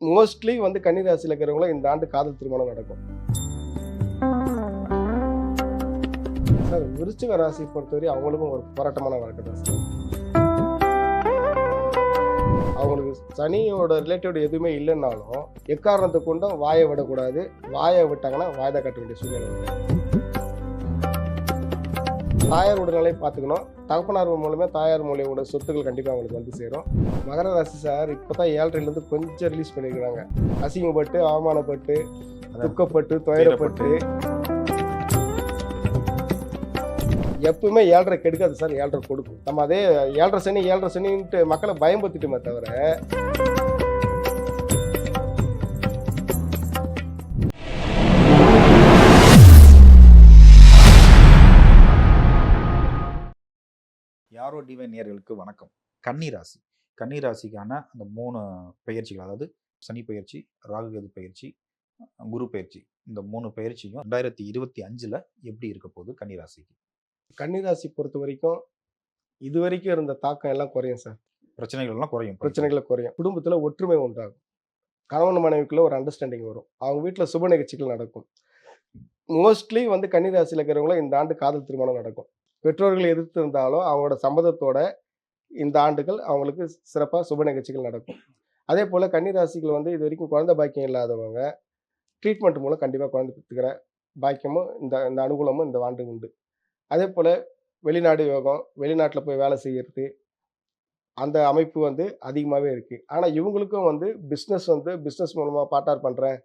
Mostly வந்து கன்னிராசியில் இருக்கிறவங்களும் இந்த ஆண்டு காதல் திருமணம் நடக்கும். சார் விருச்சிக ராசி பொறுத்தவரை அவங்களுக்கும் ஒரு போராட்டமான வாழ்க்கை தான் சார். அவங்களுக்கு சனியோட ரிலேட்டிவ் எதுவுமே இல்லைன்னாலும் எக்காரணத்தை கொண்டும் வாயை விடக்கூடாது. வாயை விட்டாங்கன்னா வாய்தா கட்ட வேண்டிய சூழ்நிலை தாயார் உடல்நிலை பார்த்துக்கணும். தகப்பனார் மூலமே தாயார் மூலியோட சொத்துக்கள் கண்டிப்பாக அவங்களுக்கு வந்து சேரும். மகர ராசி சார் இப்போ தான் ஏழ்ரைலேருந்து கொஞ்சம் ரிலீஸ் பண்ணியிருக்கிறாங்க அசிங்கப்பட்டு அவமானப்பட்டு துக்கப்பட்டு துயரப்பட்டு. எப்பவுமே ஏழரை கெடுக்காது சார் ஏழரை கொடுக்கும். நம்ம அதே ஏழரை சனி ஏழரை சனின்ட்டு மக்களை பயம்படுத்திட்டுமே தவிர யாரோ டிவைன் நேயர்களுக்கு வணக்கம். கன்னிராசி. கன்னிராசிக்கான அந்த மூணு பெயர்ச்சிகள் அதாவது சனி பெயர்ச்சி ராகுகேது பெயர்ச்சி குரு பெயர்ச்சி இந்த மூணு பெயர்ச்சியும் ரெண்டாயிரத்தி இருபத்தி அஞ்சுல எப்படி இருக்க போகுது கன்னிராசிக்கு? கன்னிராசி பொறுத்த வரைக்கும் இது வரைக்கும் இருந்த தாக்கம் எல்லாம் குறையும் சார். பிரச்சனைகள் எல்லாம் குறையும். பிரச்சனைகளை குறையும். குடும்பத்தில் ஒற்றுமை உண்டாகும். கணவன் மனைவிக்குள்ள ஒரு அண்டர்ஸ்டாண்டிங் வரும். அவங்க வீட்டில் சுப நிகழ்ச்சிகள் நடக்கும். மோஸ்ட்லி வந்து கன்னிராசியில் இருக்கிறவங்களும் இந்த ஆண்டு காதல் திருமணம் நடக்கும். பெற்றோர்கள் எதிர்த்து இருந்தாலும் அவங்களோட சம்மதத்தோட இந்த ஆண்டுகள் அவங்களுக்கு சிறப்பாக சுப நிகழ்ச்சிகள் நடக்கும். அதே போல் கன்னிராசிகள் வந்து இது வரைக்கும் குழந்தை பாக்கியம் இல்லாதவங்க ட்ரீட்மெண்ட் மூலம் கண்டிப்பாக குழந்தை பெற்றுக்கிற பாக்கியமும் இந்த இந்த அனுகூலமும் இந்த ஆண்டு உண்டு. அதே போல் வெளிநாடு யோகம் வெளிநாட்டில் போய் வேலை செய்கிறது அந்த அமைப்பு வந்து அதிகமாகவே இருக்குது ஆனால் இவங்களுக்கும் வந்து பிஸ்னஸ் வந்து பிஸ்னஸ் மூலமாக பாட்டார் பண்ணுறேன்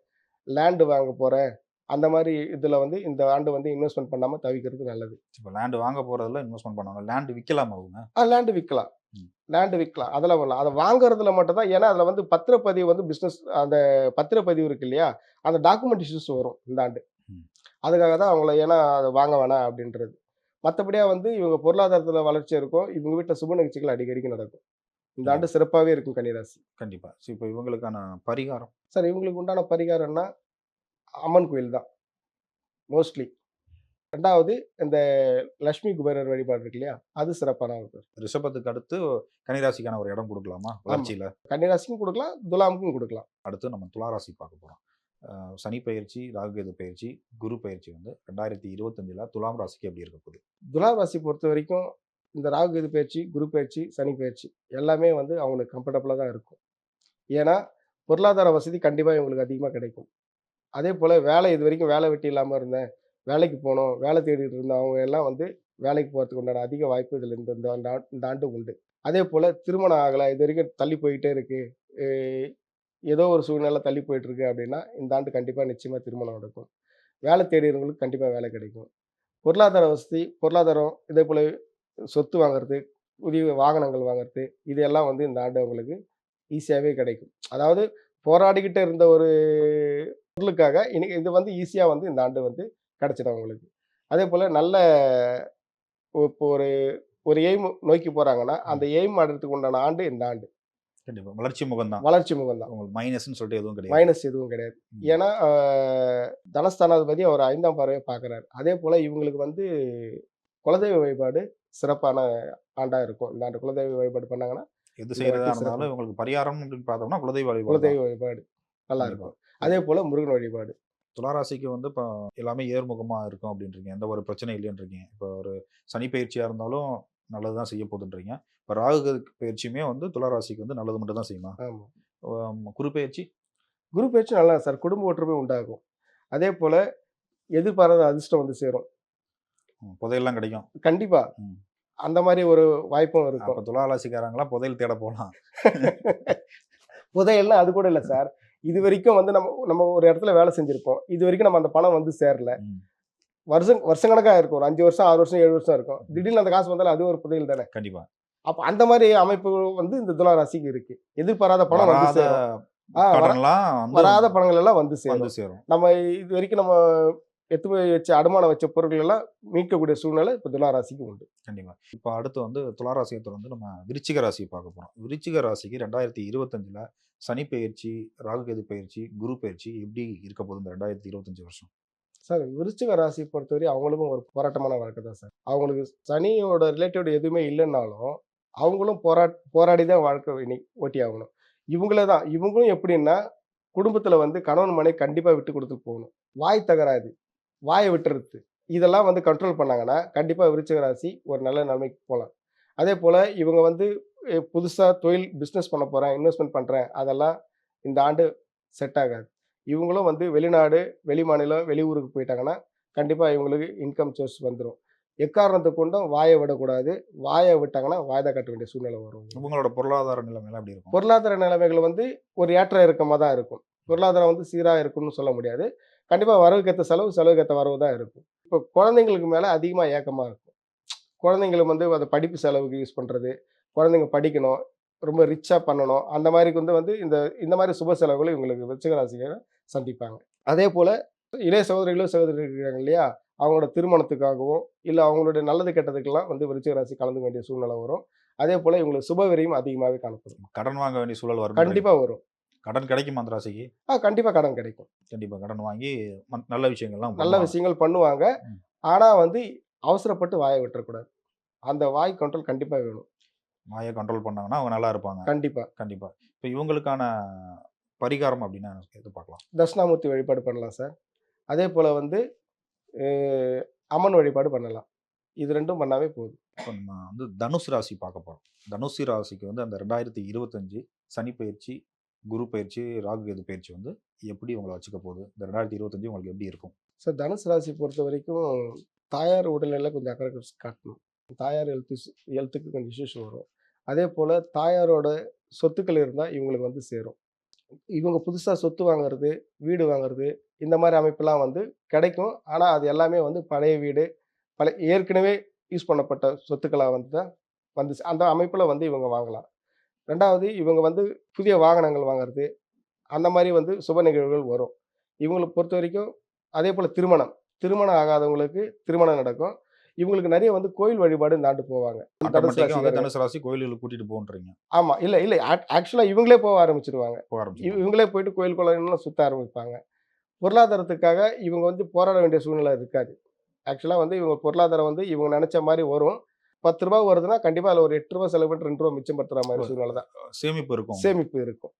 லேண்டு வாங்க போகிறேன் அந்த மாதிரி இதில் வந்து இந்த ஆண்டு வந்து இன்வெஸ்ட்மெண்ட் பண்ணாமல் தவிக்கிறது நல்லது. இப்போ லேண்டு வாங்க போறதுல இன்வெஸ்ட்மெண்ட் பண்ணுவாங்க. லேண்டு விற்கலாமா அவங்க. ஆ லேண்டு விற்கலாம். லேண்டு விற்கலாம் அதெல்லாம் வரலாம் அதை வாங்குறதுல மட்டும் தான். ஏன்னா அதில் வந்து பத்திரப்பதிவு வந்து பிஸ்னஸ் அந்த பத்திரப்பதிவு இருக்கு இல்லையா? அந்த டாக்குமெண்ட் இஷ்யூஸ் வரும் இந்த ஆண்டு. அதுக்காக தான் அவங்கள ஏன்னா அதை வாங்க வேணாம் அப்படின்றது. மற்றபடியாக வந்து இவங்க பொருளாதாரத்தில் வளர்ச்சி இருக்கும். இவங்க வீட்டில் சுப நிகழ்ச்சிகள் அடிக்கடிக்கு நடக்கும். இந்த ஆண்டு சிறப்பாகவே இருக்கும் கன்னிராசி. கண்டிப்பா. ஸோ இப்போ இவங்களுக்கான பரிகாரம்? சார் இவங்களுக்கு உண்டான பரிகாரம்னா அம்மன் கோயில் தான் மோஸ்ட்லி ரெண்டாவது இந்த லக்ஷ்மி குபேரர் வழிபாடு இருக்கு இல்லையா அது சிறப்பான ஒரு ரிஷபத்துக்கு அடுத்து கன்னிராசிக்கான ஒரு இடம் கொடுக்கலாமா வளர்ச்சியில? கன்னிராசிக்கும் கொடுக்கலாம் துலாமுக்கும் கொடுக்கலாம். அடுத்து நம்ம துளாராசி பார்க்க போகிறோம் சனி பயிற்சி ராகுகேது பயிற்சி குரு பயிற்சி வந்து ரெண்டாயிரத்தி இருபத்தஞ்சில் துலாம் ராசிக்கு எப்படி இருக்க போகுது? துலாம் ராசி பொறுத்த வரைக்கும் இந்த ராகு கேது பயிற்சி குரு பயிற்சி சனி பயிற்சி எல்லாமே வந்து அவங்களுக்கு கம்ஃபர்டபுளாக தான் இருக்கும். ஏன்னா பொருளாதார வசதி கண்டிப்பாக இவங்களுக்கு அதிகமாக கிடைக்கும். அதே போல் வேலை இது வரைக்கும் வேலை வெட்டி இல்லாமல் இருந்தேன். வேலைக்கு போகணும் வேலை தேடிட்டு இருந்தவங்க எல்லாம் வந்து வேலைக்கு போகிறதுக்கு உண்டான அதிக வாய்ப்பு இதில் இந்த இந்த ஆண்டு இந்த உண்டு. அதே போல் திருமணம் ஆகலை. இது வரைக்கும் தள்ளி போயிட்டே இருக்குது ஏதோ ஒரு சூழ்நிலை தள்ளி போயிட்டுருக்கு அப்படின்னா இந்த ஆண்டு கண்டிப்பாக நிச்சயமாக திருமணம் நடக்கும். வேலை தேடுகிறவங்களுக்கு கண்டிப்பாக வேலை கிடைக்கும். பொருளாதார வசதி பொருளாதாரம் இதே போல் சொத்து வாங்குறது புதிய வாகனங்கள் வாங்குறது இதெல்லாம் வந்து இந்த ஆண்டு அவங்களுக்கு ஈஸியாகவே கிடைக்கும். அதாவது போராடிக்கிட்டே இருந்த ஒரு பொருளுக்காக இன்னைக்கு இது வந்து ஈஸியாக வந்து இந்த ஆண்டு வந்து கிடைச்சிடும் அவங்களுக்கு. அதே போல் நல்ல இப்போ ஒரு ஒரு எய்ம் நோக்கி போகிறாங்கன்னா அந்த எய்ம் அடைறதுக்கு உண்டான ஆண்டு இந்த ஆண்டு. கண்டிப்பா. வளர்ச்சி முகம் தான் வளர்ச்சி முகம் தான் உங்களுக்கு மைனஸ்ன்னு சொல்லிட்டு எதுவும் கிடையாது. மைனஸ் எதுவும் கிடையாது. ஏன்னா தனஸ்தானாதிபதி அவர் ஐந்தாம் பார்வையை பார்க்குறாரு. அதே போல் இவங்களுக்கு வந்து குலதெய்வ வழிபாடு சிறப்பான ஆண்டாக இருக்கும். இந்த ஆண்டு குலதெய்வ வழிபாடு பண்ணாங்கன்னா எது செய்யறதா வாட்டி இருந்தாலும் உங்களுக்கு பரிகாரம் அப்படின்னு பார்த்தோம்னா குலதெய்வ வழிபாடு. குலதெய்வ வழிபாடு நல்லா இருக்கும். அதே போல் முருகன் வழிபாடு. துளாராசிக்கு வந்து இப்போ எல்லாமே ஏர்முகமா இருக்கும் அப்படின்றீங்க. எந்த ஒரு பிரச்சனையும் இல்லைன்றீங்க. இப்போ ஒரு சனி பயிற்சியா இருந்தாலும் நல்லது தான் செய்ய போகுதுன்றீங்க. இப்போ ராகு பயிற்சியுமே வந்து துளாராசிக்கு வந்து நல்லது மட்டும் தான் செய்யுமா? ஆமாம் ஆம், குரு பயிற்சி? குரு பேச்சு நல்லா சார். குடும்ப ஒற்றுமை உண்டாகும். அதே போல் எதிர்பாராத அதிர்ஷ்டம் வந்து சேரும். புதையல்லாம் கிடைக்கும். கண்டிப்பா. ம். அந்த மாதிரி ஒரு வாய்ப்பும் இருக்கும். துளாராசிக்காரங்களாம் புதையல் தேட போகலாம். புதையல்னா அது கூட இல்லை சார். இது வரைக்கும் வந்து நம்ம நம்ம ஒரு இடத்துல வேலை செஞ்சிருப்போம். இது வரைக்கும் நம்ம அந்த பணம் வந்து சேரல. ம், வருஷம் வருஷக்கணக்காக இருக்கும். ஒரு அஞ்சு வருஷம் ஆறு வருஷம் ஏழு வருஷம் இருக்கும். திடீர்னு அந்த காசு வந்தாலும் அது ஒரு புதையல் தானே? கண்டிப்பா. அப்போ அந்த மாதிரி அமைப்புகள் வந்து இந்த துலா ராசிக்கு இருக்கு. எதிர்பாராத பணம் வந்து சேரும். வராத பணங்கள் எல்லாம் வந்து சேரும். நம்ம இது வரைக்கும் நம்ம எத்து போய் வச்ச அடமானம் வச்ச பொருட்கள் எல்லாம் மீட்கக்கூடிய சூழ்நிலை இப்போ துலா ராசிக்கு உண்டு. கண்டிப்பா. இப்போ அடுத்து வந்து துளாராசியை தொடர்ந்து நம்ம விருச்சிக ராசியை பார்க்க போறோம். விருச்சிக ராசிக்கு ரெண்டாயிரத்தி இருபத்தஞ்சுல சனி பயிற்சி ராகுகேது பயிற்சி குரு பயிற்சி எப்படி இருக்க போகுது இந்த ரெண்டாயிரத்தி இருபத்தஞ்சு வருஷம்? சார் விருச்சிக ராசி பொறுத்தவரை அவங்களுக்கும் ஒரு போராட்டமான வாழ்க்கை தான் சார். அவங்களுக்கு சனியோட ரிலேட்டிவ் எதுவுமே இல்லைன்னாலும் அவங்களும் போரா போராடி தான் வாழ்க்கை இன்னைக்கு ஓட்டி ஆகணும். இவங்களே தான். இவங்களும் எப்படின்னா குடும்பத்துல வந்து கணவன் மனைவி கண்டிப்பா விட்டு கொடுத்து போகணும். வாய் தகராது வாயை விட்டுறது. இதெல்லாம் வந்து கண்ட்ரோல் பண்ணாங்கன்னா கண்டிப்பா விருச்சிக ராசி ஒரு நல்ல நிலைமைக்கு போகலாம் அதே போல இவங்க வந்து அஹ், புதுசா தொழில் பிஸ்னஸ் பண்ண போறேன் இன்வெஸ்ட்மெண்ட் பண்றேன் அதெல்லாம் இந்த ஆண்டு செட் ஆகாது. இவங்களும் வந்து வெளிநாடு வெளி மாநிலம் வெளியூருக்கு போயிட்டாங்கன்னா கண்டிப்பா இவங்களுக்கு இன்கம் சோர்ஸ் வந்துடும் எக்காரணத்தை கொண்டும் வாயை விடக்கூடாது. வாயை விட்டாங்கன்னா வாய்தா கட்ட வேண்டிய சூழ்நிலை வரும். உங்களோட பொருளாதார நிலைமைலாம் எப்படி இருக்கும்? பொருளாதார நிலைமைகள் வந்து ஒரு ஏற்ற இறக்கமாக தான் இருக்கும். பொருளாதாரம் வந்து சீராக இருக்கும்னு சொல்ல முடியாது. கண்டிப்பாக வரவுக்கேற்ற செலவு செலவுக்கேற்ற வரவு தான் இருக்கும். இப்போ குழந்தைங்களுக்கு மேலே அதிகமாக ஏக்கமாக இருக்கும். குழந்தைங்களுக்கு வந்து அதை படிப்பு செலவுக்கு யூஸ் பண்ணுறது குழந்தைங்க படிக்கணும் ரொம்ப ரிச்சாக பண்ணணும் அந்த மாதிரி வந்து வந்து இந்த இந்த மாதிரி சுப செலவுகள் இவங்களுக்கு விருச்சிக ராசிக்கார சந்திப்பாங்க. அதே போல் இளைய சகோதரிகளோ சகோதரி இருக்காங்க இல்லையா? அவங்களோட திருமணத்துக்காகவும் இல்லை அவங்களுடைய நல்லது கெட்டதுக்கெல்லாம் வந்து விருச்சிக ராசி கலந்து வேண்டிய சூழ்நிலை வரும். அதே போல் இவங்களுக்கு சுப விரையும் அதிகமாகவே காணப்படும். கடன் வாங்க வேண்டிய சூழல் வரும் கண்டிப்பாக வரும். கடன் கிடைக்குமா அந்த ராசிக்கு ஆ கண்டிப்பாக கடன் கிடைக்கும். கண்டிப்பா கடன் வாங்கி நல்ல விஷயங்கள்லாம் நல்ல. விஷயங்கள் பண்ணுவாங்க. ஆனால் வந்து அவசரப்பட்டு வாயை விட்டுறக்கூடாது. அந்த வாய் கண்ட்ரோல் கண்டிப்பாக வேணும். வாயை கண்ட்ரோல் பண்ணாங்கன்னா அவங்க நல்லா இருப்பாங்க. கண்டிப்பாக கண்டிப்பா. இப்போ இவங்களுக்கான பரிகாரம் அப்படின்னா எது பார்க்கலாம். தட்சிணாமூர்த்தி வழிபாடு பண்ணலாம் சார். அதே போல் வந்து அம்மன் வழிபாடு பண்ணலாம். இது ரெண்டும் பண்ணாவே போதும். இப்போ நம்ம வந்து தனுசு ராசி பார்க்க போறோம். தனுசு ராசிக்கு வந்து அந்த ரெண்டாயிரத்தி இருபத்தஞ்சு சனி பயிற்சி குரு பயிற்சி ராகு கேது பயிற்சி வந்து எப்படி உங்களை வச்சுக்க போகுது? இந்த ரெண்டாயிரத்தி இருபத்தஞ்சு உங்களுக்கு எப்படி இருக்கும்? சார் தனுசு ராசி பொறுத்த வரைக்கும் தாயார் உடல்நிலையில் கொஞ்சம் அக்கறை காட்டணும். தாயார் ஹெல்த்து ஹெல்த்துக்கு கொஞ்சம் இஷ்யூஸ் வரும். அதே போல் தாயாரோட சொத்துக்கள் இருந்தால் இவங்களுக்கு வந்து சேரும். இவங்க புதுசாக சொத்து வாங்குறது வீடு வாங்குறது இந்த மாதிரி அமைப்பெல்லாம் வந்து கிடைக்கும். ஆனால் அது எல்லாமே வந்து பழைய வீடு பழைய ஏற்கனவே யூஸ் பண்ணப்பட்ட சொத்துக்களாக வந்து தான் வந்து அந்த அமைப்பில் வந்து இவங்க வாங்கலாம். ரெண்டாவது இவங்க வந்து புதிய வாகனங்கள் வாங்குறது. அந்த மாதிரி வந்து சுப நிகழ்வுகள் வரும். இவங்களை பொறுத்த வரைக்கும் அதே போல் திருமணம். திருமணம் ஆகாதவங்களுக்கு திருமணம் நடக்கும். இவங்களுக்கு நிறைய வந்து கோயில் வழிபாடு ஆண்டு போவாங்க. தனுசு ராசி கோயிலுக்கு கூட்டிட்டு போன்றீங்க. ஆமா. இல்ல இல்ல. ஆக்சுவலா இவங்களே போக ஆரம்பிச்சிருவாங்க. இவங்களே போயிட்டு கோயில் குளம்லாம் சுத்த ஆரம்பிப்பாங்க. பொருளாதாரத்துக்காக இவங்க வந்து போராட வேண்டிய சூழ்நிலை இருக்காது. ஆக்சுவலா வந்து இவங்க பொருளாதாரம் வந்து இவங்க நினைச்ச மாதிரி வரும். பத்து ரூபாய் வருதுன்னா கண்டிப்பா அதுல ஒரு எட்டு ரூபாய் செலவு பண்ணிட்டு ரெண்டு ரூபாய் மிச்சம் படுத்துற மாதிரி சூழ்நிலை தான். சேமிப்பு இருக்கும். சேமிப்பு இருக்கும்.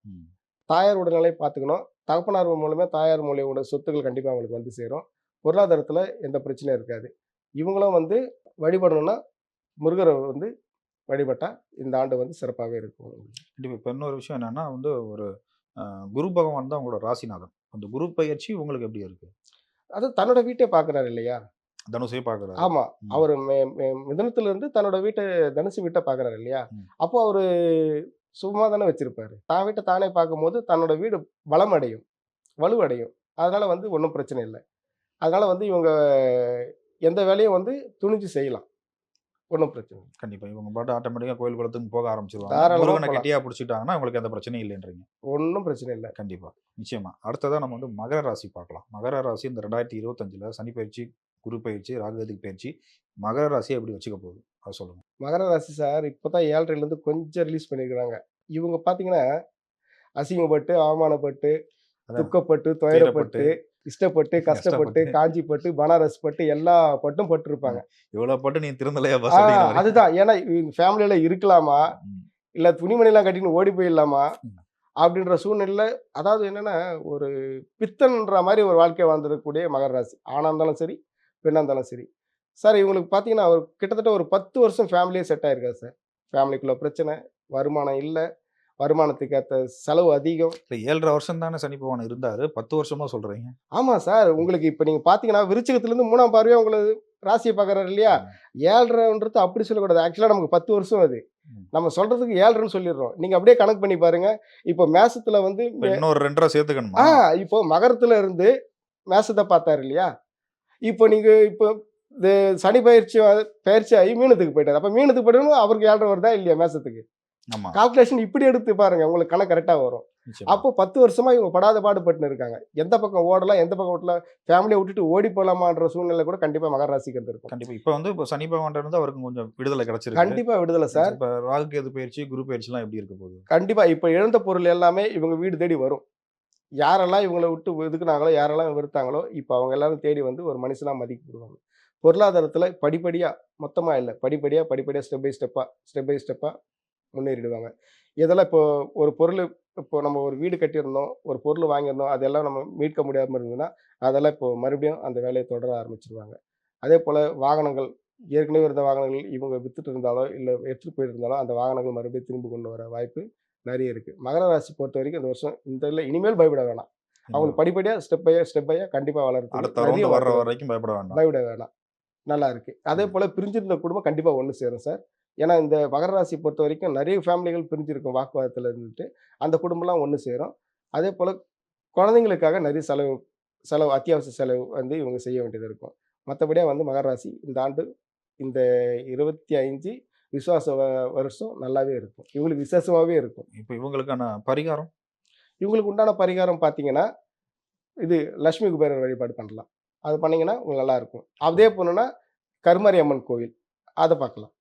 தாயார் உடல்நிலை பார்த்துக்கணும். தகப்பனார் மூலமே தாயார் மூலியோட சொத்துக்கள் கண்டிப்பாக அவங்களுக்கு வந்து சேரும். பொருளாதாரத்தில் எந்த பிரச்சனையும் இருக்காது. இவங்களும் வந்து வழிபடணும்னா முருகரை வந்து வழிபட்டா இந்த ஆண்டு வந்து சிறப்பாகவே இருக்கும். கண்டிப்பா. இப்போ இன்னொரு விஷயம் என்னன்னா வந்து ஒரு குரு பகவான் தான் உங்களோட ராசிநாதன். அந்த குரு பயிற்சி உங்களுக்கு எப்படி இருக்கு? அது தன்னோட வீட்டை பார்க்குறாரு இல்லையா? தனுசே பார்க்குறாரு. ஆமா. அவர் மிதனத்துல இருந்து தன்னோட வீட்டை தனுசு வீட்டை பார்க்குறாரு இல்லையா. அப்போ அவரு சும்மா தானே வச்சிருப்பாரு. தான் வீட்டை தானே பார்க்கும்போது தன்னோட வீடு பலம் அடையும் வலுவடையும். அதனால வந்து ஒன்றும் பிரச்சனை இல்லை. அதனால வந்து இவங்க எந்த வேலையும் வந்து துணிஞ்சு செய்யலாம். ஒன்றும் பிரச்சனை இல்லை. கண்டிப்பா. இவங்க பாட்டு ஆட்டோமேட்டிக்கா கோயில் குளத்துக்கு போக ஆரம்பிச்சிருவாங்க. தாராளமா முருகனை போலாம். கெட்டியா பிடிச்சிட்டாங்கன்னா உங்களுக்கு எந்த பிரச்சனையும் இல்லைன்றீங்க. ஒன்றும் பிரச்சனை இல்லை. கண்டிப்பா. நிச்சயமா. அடுத்ததா நம்ம வந்து மகர ராசி பார்க்கலாம். மகர ராசி இந்த ரெண்டாயிரத்தி இருபத்தஞ்சுல சனி பயிற்சி குரு பயிற்சி ராகுகதி பயிற்சி மகர ராசியை எப்படி வச்சுக்க போகுது அதை சொல்லுங்க மகர ராசி சார் இப்போதான் ஏழரைலேருந்து கொஞ்சம் ரிலீஸ் பண்ணியிருக்கிறாங்க இவங்க பார்த்தீங்கன்னா அசிங்கப்பட்டு அவமானப்பட்டு. துக்கப்பட்டு துயரப்பட்டு இஷ்டப்பட்டு கஷ்டப்பட்டு. காஞ்சிப்பட்டு பனாரஸ் பட்டு எல்லா பட்டும் பட்டிருப்பாங்க இவ்வளவு பட்டு நீ திருந்தலையா. அதுதான் ஏன்னா ஃபேமிலியில இருக்கலாமா. இல்ல துணிமணிலாம் கட்டின்னு ஓடி போயிடலாமா. அப்படின்ற சூழ்நிலையில அதாவது என்னன்னா ஒரு பித்தன்ற மாதிரி ஒரு வாழ்க்கை வாழ்ந்திருக்கக்கூடிய மகர ராசி ஆணா இருந்தாலும் சரி பெண்ணா இருந்தாலும் சரி. சார் இவங்களுக்கு பார்த்தீங்கன்னா ஒரு கிட்டத்தட்ட ஒரு பத்து வருஷம் ஃபேமிலியே செட் ஆயிருக்காது சார். ஃபேமிலிக்குள்ள பிரச்சனை வருமானம் இல்லை. வருமானத்துக்கு ஏற்ற செலவு அதிகம். இல்ல, ஏழரை வருஷம் தானே சனி பகவான் இருந்தாரு. பத்து வருஷமா சொல்றீங்க. ஆமா சார். உங்களுக்கு இப்போ நீங்க பார்த்தீங்கன்னா விருச்சிகத்துலேருந்து மூணாம் பார்வையா உங்களுக்கு ராசியை பார்க்குறாரு இல்லையா? ஏழ்ரைன்றது அப்படி சொல்லக்கூடாது. ஆக்சுவலாக நமக்கு பத்து வருஷம் அது. நம்ம சொல்றதுக்கு ஏழ்ரைன்னு சொல்லிடுறோம். நீங்க அப்படியே கணக்கு பண்ணி பாருங்க. இப்போ மேசத்துல வந்து இன்னொரு ரெண்டரை சேர்த்துக்கணுமா? ஆ இப்போ மகரத்துல இருந்து மேசத்தை பார்த்தாரு இல்லையா? இப்போ நீங்க இப்போ இந்த சனி பயிற்சி பயிற்சி ஆகி மீனத்துக்கு போயிட்டாரு. அப்ப மீனத்துக்கு போயிட்டு அவருக்கு ஏழ்ரை வருதா இல்லையா மேசத்துக்கு? கால்குலேஷன் இப்படி எடுத்து பாருங்க உங்களுக்கு கணக்கு கரெக்டா வரும். அப்போ பத்து வருஷமா இவங்க படாத பாடுபட்டுன்னு இருக்காங்க. எந்த பக்கம் ஓடலாம் எந்த பக்கம் ஓட்டலாம் ஃபேமிலியை விட்டுட்டு ஓடி போலாமான்ற சூழ்நிலை கூட கண்டிப்பா மகர ராசிக்கு இருந்திருக்கும். கண்டிப்பா. இப்ப வந்து இப்போ சனி பகவான் இருந்து அவருக்கு கொஞ்சம் விடுதலை கிடைச்சிருக்கு. கண்டிப்பா விடுதலை சார். இப்ப ராகு கேது பயிற்சி குரு பயிற்சி எல்லாம் எப்படி இருக்க போகுது? கண்டிப்பா. இப்போ இழந்த பொருள் எல்லாமே இவங்க வீடு தேடி வரும். யாரெல்லாம் இவங்களை விட்டு ஒதுக்குனாங்களோ யாரெல்லாம் வெறுத்தாங்களோ இப்போ அவங்க எல்லாரும் தேடி வந்து ஒரு மனுஷனாக மதிக்கப்படுவாங்க. பொருளாதாரத்தில் படிப்படியாக மொத்தமாக இல்லை படிப்படியாக படிப்படியாக ஸ்டெப் பை ஸ்டெப்பாக ஸ்டெப் பை ஸ்டெப்பாக முன்னேறிடுவாங்க. இதெல்லாம் இப்போ ஒரு பொருள் இப்போ நம்ம ஒரு வீடு கட்டியிருந்தோம் ஒரு பொருள் வாங்கியிருந்தோம் அதெல்லாம் நம்ம மீட்க முடியாமல் இருந்ததுன்னா அதெல்லாம் இப்போ மறுபடியும் அந்த வேலையை தொடர ஆரம்பிச்சிருவாங்க. அதே போல் வாகனங்கள் ஏற்கனவே இருந்த வாகனங்கள் இவங்க வித்துட்டு இருந்தாலோ இல்லை எடுத்துகிட்டு போயிருந்தாலோ அந்த வாகனங்கள் மறுபடியும் திரும்பி கொண்டு வர வாய்ப்பு நிறைய இருக்குது மகர ராசி பொறுத்த வரைக்கும் இந்த வருஷம் இந்த இல்லை இனிமேல் பயப்பட வேணாம். அவங்க படிப்படியாக ஸ்டெப் பையா ஸ்டெப் பையா கண்டிப்பாக வளர்த்து அடுத்த வர்ற வரைக்கும் பயப்பட வேண்டாம். பயப்பட வேணாம். நல்லா இருக்கு. அதே போல பிரிஞ்சிருந்த குடும்பம் கண்டிப்பா ஒன்று சேரும் சார். ஏன்னா இந்த மகர ராசி பொறுத்த வரைக்கும் நிறைய ஃபேமிலிகள் பிரிஞ்சிருக்கும் வாக்குவாதத்தில் இருந்துட்டு அந்த குடும்பம்லாம் ஒன்று சேரும். அதே போல குழந்தைங்களுக்காக நிறைய செலவு செலவு அத்தியாவசிய செலவு வந்து இவங்க செய்ய வேண்டியது இருக்கும். மற்றபடியாக வந்து மகர ராசி இந்த ஆண்டு இந்த இருபத்தி அஞ்சு விசுவாச வருஷம் நல்லாவே இருக்கும். இவங்களுக்கு விசேஷமாகவே இருக்கும். இப்போ இவங்களுக்கான பரிகாரம்? இவங்களுக்கு உண்டான பரிகாரம் பார்த்தீங்கன்னா இது லட்சுமி குபேரர் வழிபாடு பண்ணலாம். அது பண்ணீங்கன்னா உங்களுக்கு நல்லா இருக்கும். அதே போனோன்னா கருமாரி அம்மன் கோவில் அதை பார்க்கலாம்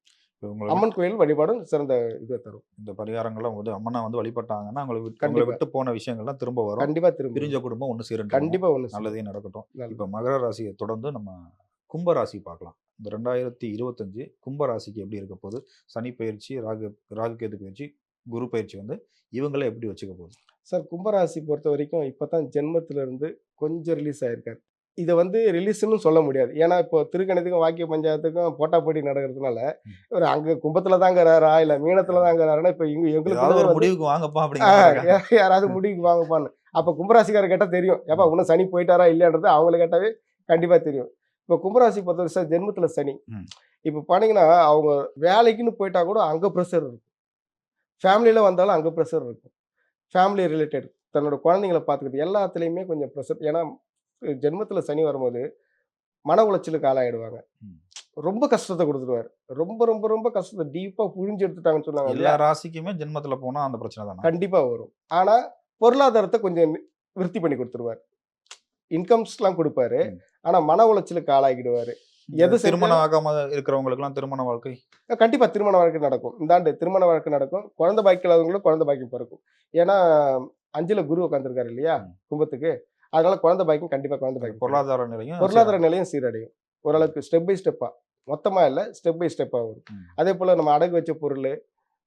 அம்மன் கோயில் வழிபாடும் சிறந்த இதை தரும். இந்த பரிகாரங்கள்லாம் வந்து அம்மனை வந்து வழிபட்டாங்கன்னா அவங்களை விட்டு உங்களை. விட்டு போன விஷயங்கள்லாம் திரும்ப வரும். கண்டிப்பா திரும்ப பிரிஞ்ச குடும்பம் ஒன்று சேரும் கண்டிப்பா ஒன்று நல்லதே நடக்கட்டும். இப்போ மகர ராசியை தொடர்ந்து நம்ம கும்ப ராசி பார்க்கலாம் இந்த ரெண்டாயிரத்தி இருபத்தஞ்சு கும்ப ராசிக்கு எப்படி இருக்க போகுது? சனி பயிற்சி ராகு ராகு கேது பயிற்சி குரு பயிற்சி வந்து இவங்கள எப்படி வச்சுக்க போகுது? சார் கும்பராசி பொறுத்த வரைக்கும் இப்பதான் ஜென்மத்துல இருந்து கொஞ்சம் ரிலீஸ் ஆயிருக்காரு. இதை வந்து ரிலீஸ்னு சொல்ல முடியாது. ஏன்னா இப்போ திருக்கணத்துக்கும் வாக்கிய பஞ்சாயத்துக்கும் போட்டா போட்டி நடக்கிறதுனால இவர் அங்க கும்பத்துல தாங்கிறாரா இல்ல மீனத்துல தாங்கிறாருன்னா இப்போ இங்க ஒரு எங்களுக்கு முடிவுக்கு வாங்கப்பா யா- யாராவது முடிவுக்கு வாங்கப்பான்னு. அப்ப கும்பராசிக்காரர் கேட்டா தெரியும். ஏப்பா இன்னும் சனி போயிட்டாரா இல்லையான்றது அவங்களுக்கு கேட்டாவே கண்டிப்பா தெரியும். இப்போ கும்பராசி பொறுத்த வரைக்கும் ஜென்மத்துல சனி. இப்போ பாத்தீங்கன்னா அவங்க வேலைக்குன்னு போயிட்டா கூட அங்க ப்ரெஷர் இருக்கும். ஃபேமிலியில வந்தாலும் அங்க ப்ரெஷர் இருக்கும். ஃபேமிலி ரிலேட்டட் தன்னோட குழந்தைங்களை பார்த்துக்கிட்டு எல்லாத்துலேயுமே கொஞ்சம் ப்ரெஷர் ஏன்னா ஜென்மத்துல சனி வரும்போது மன உளைச்சலுக்கு ஆளாயிடுவாங்க. ரொம்ப கஷ்டத்தை கொடுத்துருவாரு ரொம்ப ரொம்ப ரொம்ப கஷ்டத்தை டீப்பா புழிஞ்சு எடுத்துட்டாங்கன்னு சொன்னாங்க எல்லா ராசிக்குமே ஜென்மத்துல போனா அந்த பிரச்சனை தானே? கண்டிப்பா வரும். ஆனா பொருளாதாரத்தை கொஞ்சம் விருத்தி பண்ணி கொடுத்துருவாரு. இன்கம்ஸ்லாம் கொடுப்பாரு. ஆனா மன உளைச்சலுக்கு ஆளாகிடுவாரு. எது திருமணம் ஆகாம இருக்கிறவங்களுக்குலாம் திருமண வாழ்க்கை. கண்டிப்பா திருமண வழக்கு நடக்கும். இந்த ஆண்டு திருமண வழக்கு நடக்கும். குழந்தை பாக்கி இல்லாதவங்களும் குழந்தை பாக்கியம் பிறக்கும். ஏன்னா அஞ்சுல குரு உட்காந்துருக்காரு இல்லையா. கும்பத்துக்கு. அதனால குழந்தை பாக்கியம் கண்டிப்பா குழந்தை பிறக்கும். பொருளாதார நிலையும் பொருளாதார நிலையும் சீரடையும். ஓரளவுக்கு ஸ்டெப் பை ஸ்டெப்பா மொத்தமா இல்ல ஸ்டெப் பை ஸ்டெப்பா வரும். அதே போல நம்ம அடகு வச்ச பொருள்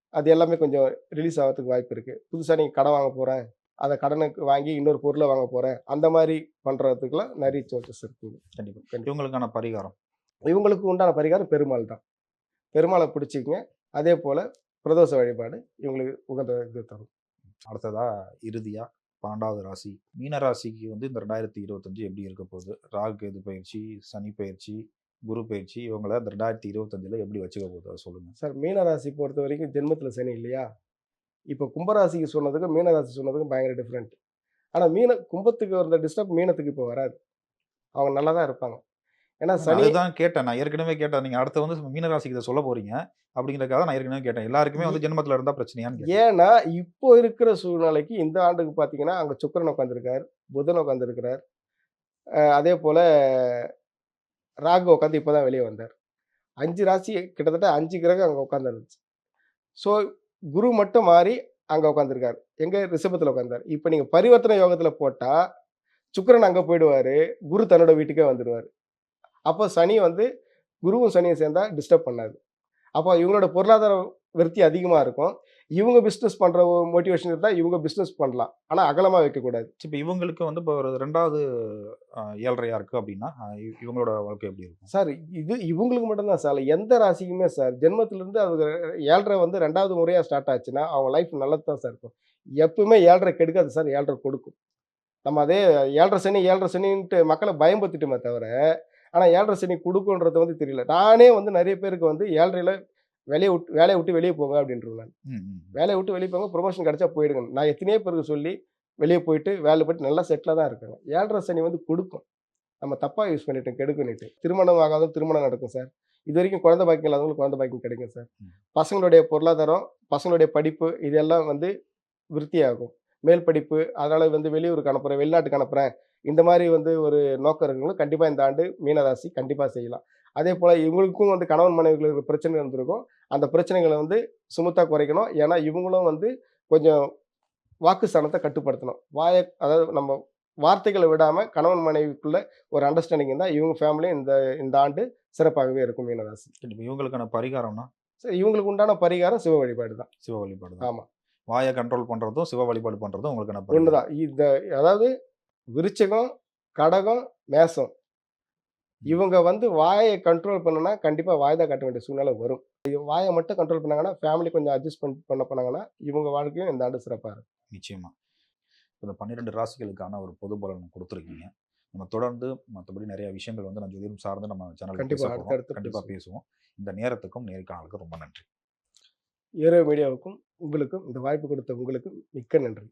அது எல்லாமே கொஞ்சம் ரிலீஸ் ஆகிறதுக்கு வாய்ப்பு இருக்கு. புதுசா நீங்க கடன் வாங்க போறேன். அதை கடனுக்கு வாங்கி இன்னொரு பொருளை வாங்க போறேன். அந்த மாதிரி பண்றதுக்குலாம் நிறைய சோர்சஸ் இருக்குது கண்டிப்பா. கண்டிப்பா. இவங்களுக்கான பரிகாரம்? இவங்களுக்கு உண்டான பரிகாரம் பெருமாள் தான். பெருமாளை பிடிச்சிக்கங்க. அதே போல பிரதோஷ வழிபாடு இவங்களுக்கு உகந்த இது தரும். அடுத்ததா இறுதியா பன்னெண்டாவது ராசி. மீன ராசிக்கு வந்து இந்த ரெண்டாயிரத்தி இருபத்தஞ்சு எப்படி இருக்க போகுது? ராகு கேது பயிற்சி சனி பயிற்சி குரு பயிற்சி இவங்கள இந்த ரெண்டாயிரத்தி இருபத்தஞ்சுல எப்படி வச்சுக்க போகுது? அதை சொல்லுங்க. சார் மீனராசி பொறுத்த வரைக்கும் ஜென்மத்துல சனி இல்லையா? இப்போ கும்பராசிக்கு சொன்னதுக்கும் மீனராசி சொன்னதுக்கும் பயங்கர டிஃப்ரெண்ட் ஆனா மீன கும்பத்துக்கு வந்த டிஸ்டர்ப் மீனத்துக்கு இப்போ வராது. அவங்க நல்லா தான் இருப்பாங்க. ஏன்னா சனி அதுதான் கேட்டேன். நான் ஏற்கனவே கேட்டேன். நீங்க அடுத்து வந்து மீன ராசிக்கு இதை சொல்ல போறீங்க. அப்படிங்கிறதுக்காக நான் ஏற்கனவே கேட்டேன். எல்லாருக்குமே வந்து ஜென்மத்துல இருந்தா பிரச்சனையான்னு. ஏன்னா இப்போ இருக்கிற சூழ்நிலைக்கு இந்த ஆண்டுக்கு பார்த்தீங்கன்னா அங்கே சுக்கிரன் உட்காந்துருக்கார் புதன் உட்காந்துருக்கிறார் அதே போல ராகு உட்காந்து இப்போ தான் வெளியே வந்தார். அஞ்சு ராசி கிட்டத்தட்ட அஞ்சு கிரகம் அங்கே உட்காந்துருந்துச்சு ஸோ குரு மட்டும் மாறி அங்கே உட்காந்துருக்காரு எங்கே ரிஷபத்தில் உட்காந்தார் இப்போ நீங்கள் பரிவர்த்தனை யோகத்தில் போட்டால் சுக்கரன் அங்கே போயிடுவார் குரு தன்னோட வீட்டுக்கே வந்துடுவார். அப்போ சனி வந்து குருவும் சனியும் சேர்ந்தா டிஸ்டர்ப் பண்ணாது. அப்போ இவங்களோட பொருளாதார விருத்தி அதிகமாக இருக்கும். இவங்க பிஸ்னஸ் பண்ணுற மோட்டிவேஷன் இருந்தால் இவங்க பிஸ்னஸ் பண்ணலாம். ஆனால் அகலமாக வைக்கக்கூடாது. இப்போ இவங்களுக்கு வந்து இப்போ ஒரு ரெண்டாவது ஆஹ், ஏழரையா இருக்கு அப்படின்னா இவங்களோட வாழ்க்கை எப்படி இருக்கும்? சார் இது இவங்களுக்கு மட்டும்தான் சார். எந்த ராசிக்குமே சார் ஜென்மத்திலேருந்து அது ஏழரை வந்து ரெண்டாவது முறையாக ஸ்டார்ட் ஆச்சுன்னா அவங்க லைஃப் நல்லது தான் சார் இருக்கும். எப்பவுமே ஏழரை கெடுக்காது சார் ஏழரை கொடுக்கும். நம்ம அதே ஏழரை சனி ஏழரை சனின்ட்டு மக்களை பயம்படுத்திட்டோமே தவிர ஆனால் ஏழரை சனி கொடுக்குன்றது வந்து தெரியல. நானே வந்து நிறைய பேருக்கு வந்து ஏழரையில் வேலையை விட்டு வேலையை விட்டு வெளியே போங்க அப்படின்றது நான். வேலையை விட்டு வெளியே போங்க ப்ரொமோஷன் கிடைச்சா போயிடுங்க. நான் எத்தனையோ பேருக்கு சொல்லி வெளியே போயிட்டு வேலை போயிட்டு நல்லா செட்டிலாக தான் இருக்காங்க. ஏழரை சனி வந்து கொடுக்கும். நம்ம தப்பாக யூஸ் பண்ணிட்டோம் கெடுக்குன்னுட்டு திருமணம் ஆகாதும் திருமணம் நடக்கும் சார். இது வரைக்கும் குழந்தை பாக்கியம் இல்லாதவங்களுக்கு குழந்தை பாக்கியம் கிடைக்கும் சார். பசங்களுடைய பொருளாதாரம் பசங்களுடைய படிப்பு இதெல்லாம் வந்து விருத்தியாகும். மேல் படிப்பு அதனால் வந்து வெளியூருக்கு அனுப்புகிறேன் வெளிநாட்டுக்கு அனுப்புகிறேன் இந்த மாதிரி வந்து ஒரு நோக்கம் இருக்கவங்களும் கண்டிப்பாக இந்த ஆண்டு மீனராசி கண்டிப்பாக செய்யலாம். அதே போல் இவங்களுக்கும் வந்து கணவன் மனைவிகளுக்கு பிரச்சனை இருந்திருக்கும் அந்த பிரச்சனைகளை வந்து சுமத்தாக குறைக்கணும். ஏன்னா இவங்களும் வந்து கொஞ்சம் வாக்கு ஸ்தானத்தை கட்டுப்படுத்தணும். வாயை அதாவது நம்ம வார்த்தைகளை விடாமல் கணவன் மனைவிக்குள்ள ஒரு அண்டர்ஸ்டாண்டிங் இருந்தால் இவங்க ஃபேமிலி இந்த இந்த ஆண்டு சிறப்பாகவே இருக்கும் மீனராசி. கண்டிப்பா. இவங்களுக்கான பரிகாரம்னா? சரி இவங்களுக்கு உண்டான பரிகாரம் சிவ வழிபாடு தான். சிவ வழிபாடு தான். ஆமாம் வாயை கண்ட்ரோல் பண்றதும் சிவ வழிபாடு பண்றதும் உங்களுக்கு என்ன ஒண்ணுதான். இந்த அதாவது விருச்சகம் கடகம் மேசம் இவங்க வந்து வாயை கண்ட்ரோல் பண்ணனா கண்டிப்பா வாய் தான் கட்ட வேண்டிய சூழ்நிலை வரும். வாயை மட்டும் கண்ட்ரோல் பண்ணாங்கன்னா ஃபேமிலி கொஞ்சம் அட்ஜஸ்ட் பண்ணி பண்ணாங்கன்னா இவங்க வாழ்க்கையும் இந்த ஆண்டு சிறப்பா இருக்கும். நிச்சயமா. இந்த பன்னிரெண்டு ராசிகளுக்கான ஒரு பொது பலன் கொடுத்துருக்கீங்க. நம்ம தொடர்ந்து மற்றபடி நிறைய விஷயங்கள் வந்து நான் ஜோதிடம் சார்ந்து நம்ம சேனல் கண்டிப்பா, அடுத்தடுத்து கண்டிப்பா பேசுவோம். பேசுவோம். இந்த நேரத்துக்கும் நேர்காணலுக்கும் ரொம்ப நன்றி. ஏரோ மீடியாவுக்கும் உங்களுக்கும் இந்த வாய்ப்பு கொடுத்த உங்களுக்கும் மிக்க நன்றி.